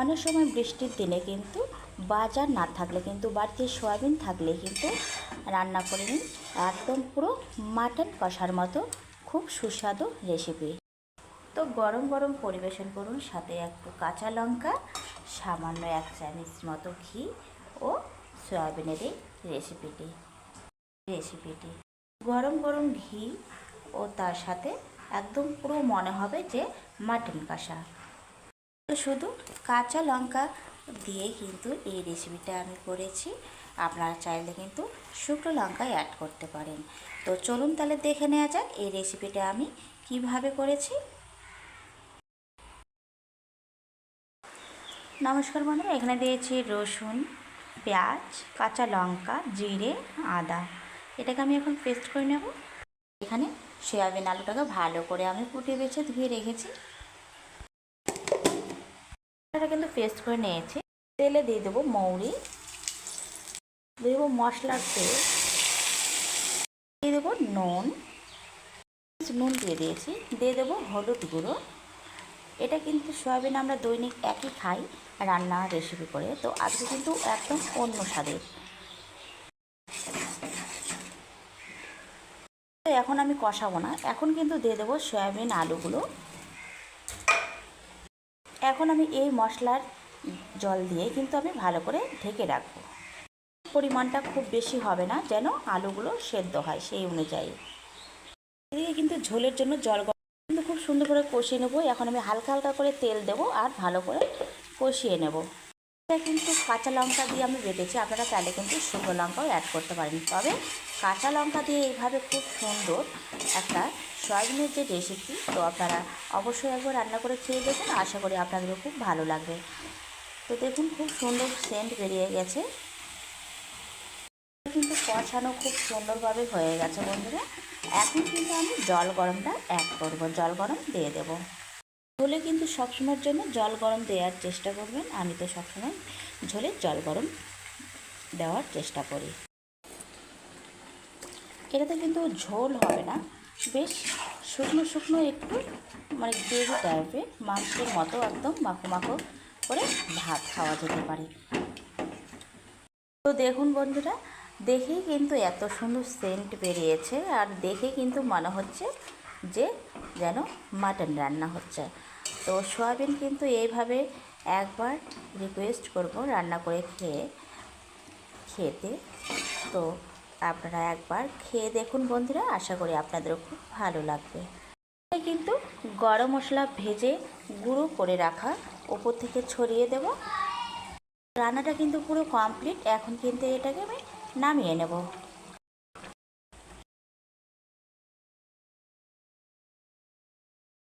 অনেক সময় বৃষ্টির দিনে কিন্তু বাজার না থাকলে কিন্তু বাড়িতে সয়াবিন থাকলে কিন্তু রান্না করে নিন। একদম পুরো মাটন কষার মতো, খুব সুস্বাদু রেসিপি তো গরম গরম পরিবেশন করুন, সাথে একটু কাঁচা লঙ্কা, সামান্য এক চামচ মতো ঘি ও সয়াবিনের এই রেসিপিটি রেসিপিটি গরম গরম ঘি ও তার সাথে একদম পুরো মনে হবে যে মাটন কষা। তো শুধু কাঁচা লঙ্কা দিয়ে কিন্তু এই রেসিপিটা আমি করেছি। আপনারা চাইলে কিন্তু শুকনো লঙ্কা অ্যাড করতে পারেন। তো চলুন তাহলে দেখে নেওয়া যাক এই রেসিপিটা আমি কীভাবে করেছি। নমস্কার বন্ধুরা, এখানে দিয়েছি রসুন, পেঁয়াজ, কাঁচা লঙ্কা, জিরে, আদা। এটাকে আমি এখন পেস্ট করে নেব। এখানে সয়াবিন আলুটাকে ভালো করে আমি ফুটিয়ে বেছে ধুয়ে রেখেছি। কিন্তু পেস্ট করে নিয়েছি। তেলে দিয়ে দেবো মৌরি। দিয়ে দেবো মশলার তেল। দিয়ে দেবো নুন। নুন দিয়ে দিয়েছি। দিয়ে দেবো হলুদ গুঁড়ো। এটা কিন্তু সয়াবিন আমরা দৈনিক একই খাই রান্না রেসিপি করে। তো আজকে কিন্তু একদম অন্য স্বাদের। এখন আমি কষাবো না। এখন কিন্তু দিয়ে দেবো সয়াবিন আলুগুলো। এখন আমি এই মশলার জল দিয়ে কিন্তু আমি ভালো করে ঢেকে রাখব। পরিমাণটা খুব বেশি হবে না যেন আলুগুলো সেদ্ধ হয় সেই অনুযায়ী। এদিকে কিন্তু ঝোলের জন্য জল কিন্তু খুব সুন্দর করে কষিয়ে নেব। এখন আমি হালকা হালকা করে তেল দেবো আর ভালো করে কষিয়ে নেব। কিন্তু কাঁচা লঙ্কা দিয়ে আমি বেটেছি। আপনারা চাইলে কিন্তু শুকনো লঙ্কাও অ্যাড করতে পারেন। তবে কাঁচা লঙ্কা দিয়ে এইভাবে খুব সুন্দর একটা সয়াবিনের যে রেসিপি তো আপনারা অবশ্যই একবার রান্না করে খেয়ে দেখুন। আশা করি আপনাদেরও খুব ভালো লাগবে। তো দেখুন, খুব সুন্দর সেন্ট বেরিয়ে গেছে। কিন্তু কষানো খুব সুন্দরভাবে হয়ে গেছে বন্ধুরা। এখন কিন্তু আমি জল গরমটা অ্যাড করব। জল গরম দিয়ে দেব। ঝোলে কিন্তু সবসময়ের জন্য জল গরম দেওয়ার চেষ্টা করবেন। আমি তো সবসময় ঝোলে জল গরম দেওয়ার চেষ্টা করি। এটাতে কিন্তু ঝোল হবে না। বেশ শুকনো শুকনো একটু মানে গ্রেভি টাইপের মাংসের মতো একদম মাখো মাখো করে ভাত খাওয়া যেতে পারে। তো দেখুন বন্ধুরা, দেখেই কিন্তু এত সুন্দর সেন্ট বেরিয়েছে, আর দেখে কিন্তু মনে হচ্ছে যে যেন মাটন রান্না হচ্ছে। তো সয়াবিন কিন্তু এইভাবে একবার রিকোয়েস্ট করব রান্না করে খেয়ে, খেতে। তো আপনারা একবার খেয়ে দেখুন বন্ধুরা, আশা করি আপনাদেরও খুব ভালো লাগবে। কিন্তু গরম মশলা ভেজে গুঁড়ো করে রাখা, ওপর থেকে ছড়িয়ে দেব। রান্নাটা কিন্তু পুরো কমপ্লিট এখন কিন্তু এটাকে আমি নামিয়ে নেব।